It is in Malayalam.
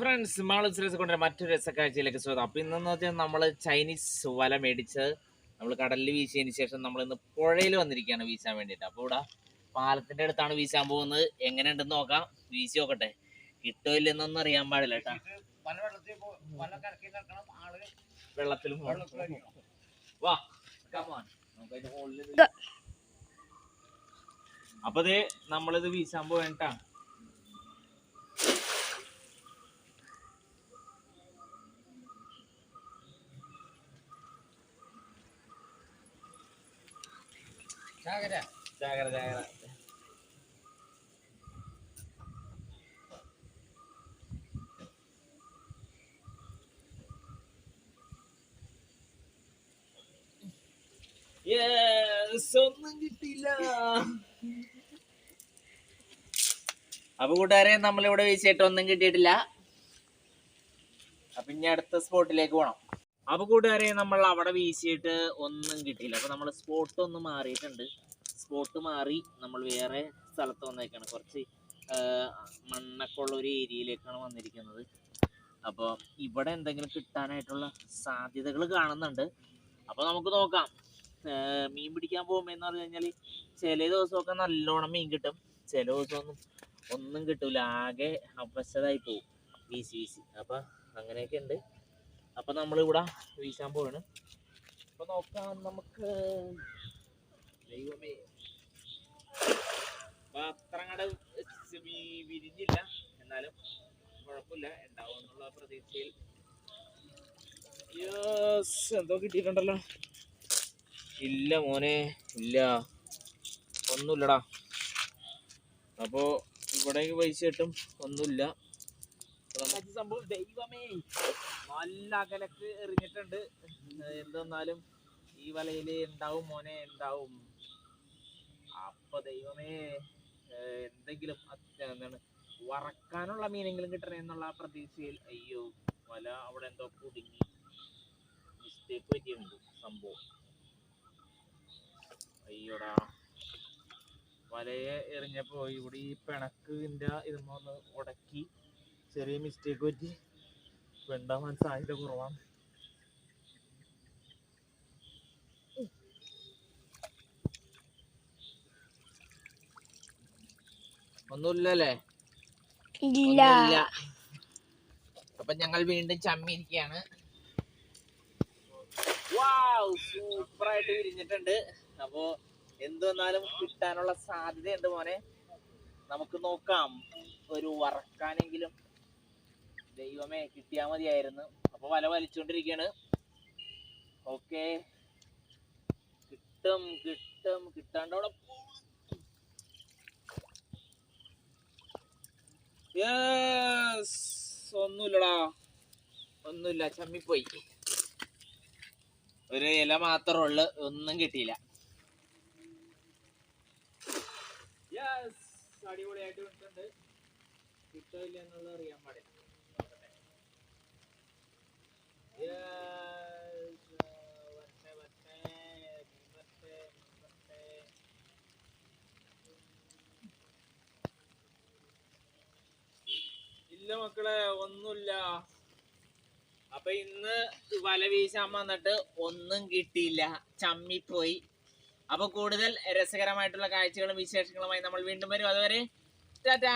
ഫ്രണ്ട്സ് മാളിസ് കൊണ്ടുവരുന്ന മറ്റൊരു രസക്കാഴ്ചയിലേക്ക് സ്വാഗതം. അപ്പം ഇന്നെന്ന് വെച്ചാൽ നമ്മൾ ചൈനീസ് വല മേടിച്ച് നമ്മൾ കടലിൽ വീശിയതിന് ശേഷം നമ്മൾ ഇന്ന് പുഴയിൽ വന്നിരിക്കുകയാണ് വീശാൻ വേണ്ടിയിട്ട്. അപ്പോൾ ഇവിടെ പാലത്തിന്റെ അടുത്താണ് വീശാൻ പോകുന്നത്. എങ്ങനെയുണ്ടെന്ന് നോക്കാം. വീശി നോക്കട്ടെ. കിട്ടോ ഇല്ലെന്നൊന്നും അറിയാൻ പാടില്ല കേട്ടോ. വെള്ളത്തിലും. വാ അപ്പൊ നമ്മളിത് വീശാൻ പോവേണ്ടാ. ഒന്നും കിട്ടിയില്ല. അപ്പൊ കൂട്ടുകാരെ നമ്മളിവിടെ വെച്ചിട്ട് ഒന്നും കിട്ടിയിട്ടില്ല. അപ്പൊ ഇനി അടുത്ത സ്പോട്ടിലേക്ക് പോണം. അപ്പൊ കൂട്ടുകാരെ നമ്മൾ അവിടെ വീശിയിട്ട് ഒന്നും കിട്ടിയില്ല. അപ്പൊ നമ്മൾ സ്പോട്ട് ഒന്ന് മാറിയിട്ടുണ്ട്. സ്പോട്ട് മാറി നമ്മൾ വേറെ സ്ഥലത്ത് വന്നേക്കാണ്. കുറച്ച് മണ്ണൊക്കെ ഉള്ള ഒരു ഏരിയയിലേക്കാണ് വന്നിരിക്കുന്നത്. അപ്പോൾ ഇവിടെ എന്തെങ്കിലും കിട്ടാനായിട്ടുള്ള സാധ്യതകൾ കാണുന്നുണ്ട്. അപ്പോൾ നമുക്ക് നോക്കാം. മീൻ പിടിക്കാൻ പോകുമ്പോൾ എന്ന് പറഞ്ഞു കഴിഞ്ഞാൽ ചില ദിവസമൊക്കെ നല്ലോണം മീൻ കിട്ടും. ചില ദിവസമൊന്നും ഒന്നും കിട്ടൂല. ആകെ അവശതായി പോകും വീശി വീശി. അപ്പം അങ്ങനെയൊക്കെ ഉണ്ട്. അപ്പം നമ്മളിവിടെ വീശാൻ പോവാണ്. അപ്പൊ നോക്കാം നമുക്ക് ദൈവമേ. അപ്പൊ വിരിഞ്ഞില്ല. എന്നാലും കുഴപ്പമില്ല. ഉണ്ടാവും എന്നുള്ള പ്രതീക്ഷയിൽ. എന്തോ കിട്ടിയിട്ടുണ്ടല്ലോ. ഇല്ല മോനെ ഇല്ല. ഒന്നുമില്ലടാ. അപ്പോ ഇവിടേക്ക് പൈസ കിട്ടും. ഒന്നുമില്ല. സംഭവം ദൈവമേ. നല്ല അകലക്ക് എറിഞ്ഞിട്ടുണ്ട്. എന്തെന്നാലും ഈ വലയിൽ ഉണ്ടാവും മോനെ ഉണ്ടാവും അപ്പൊ ദൈവമേ എന്തെങ്കിലും എന്താണ് വറക്കാനുള്ള മീനെങ്കിലും കിട്ടണേ എന്നുള്ള പ്രതീക്ഷയിൽ അയ്യോ വല അവിടെ എന്തോ കുടുങ്ങി. മിസ്റ്റേക്ക് പറ്റിയുണ്ട് സംഭവം. അയ്യോടാ. വലയെ എറിഞ്ഞപ്പോ ഇവിടെ ഈ പിണക്കിന്റെ ഇതൊന്ന് ഉടക്കി ചെറിയ മിസ്റ്റേക്ക് പറ്റി. വെണ്ടാവാൻ സാധ്യത കുറവാണ്. ഒന്നുമില്ലല്ലേ? ഇല്ല. അപ്പൊ ഞങ്ങൾ വീണ്ടും ചമ്മിയിരിക്കുകയാണ്. സൂപ്പർ ആയിട്ട് വിരിഞ്ഞിട്ടുണ്ട്. അപ്പോ എന്ത് വന്നാലും കിട്ടാനുള്ള സാധ്യതയുണ്ട് മോനെ. നമുക്ക് നോക്കാം. ഒരു വറക്കാനെങ്കിലും ദൈവമേ കിട്ടിയാ മതിയായിരുന്നു. അപ്പൊ വല വലിച്ചുകൊണ്ടിരിക്കുകയാണ് ഓക്കെ. കിട്ടും കിട്ടും കിട്ടാണ്ടവിടെ ഒന്നുമില്ലടാ. ഒന്നുമില്ല ചമ്മിപ്പോയി. ഒരു ഇല മാത്രമേ ഉള്ളു ഒന്നും കിട്ടിയില്ല. അടിപൊളിയായിട്ട് കിട്ടുന്നുണ്ട് കിട്ടില്ല എന്നുള്ളത് അറിയാൻ പാടില്ല. ഇല്ല മക്കളെ ഒന്നുമില്ല. അപ്പൊ ഇന്ന് വല വീശാൻ വന്നിട്ട് ഒന്നും കിട്ടിയില്ല. ചമ്മിപ്പോയി. അപ്പൊ കൂടുതൽ രസകരമായിട്ടുള്ള കാഴ്ചകളും വിശേഷങ്ങളുമായി നമ്മൾ വീണ്ടും വരും. അതുവരെ ടാറ്റാ!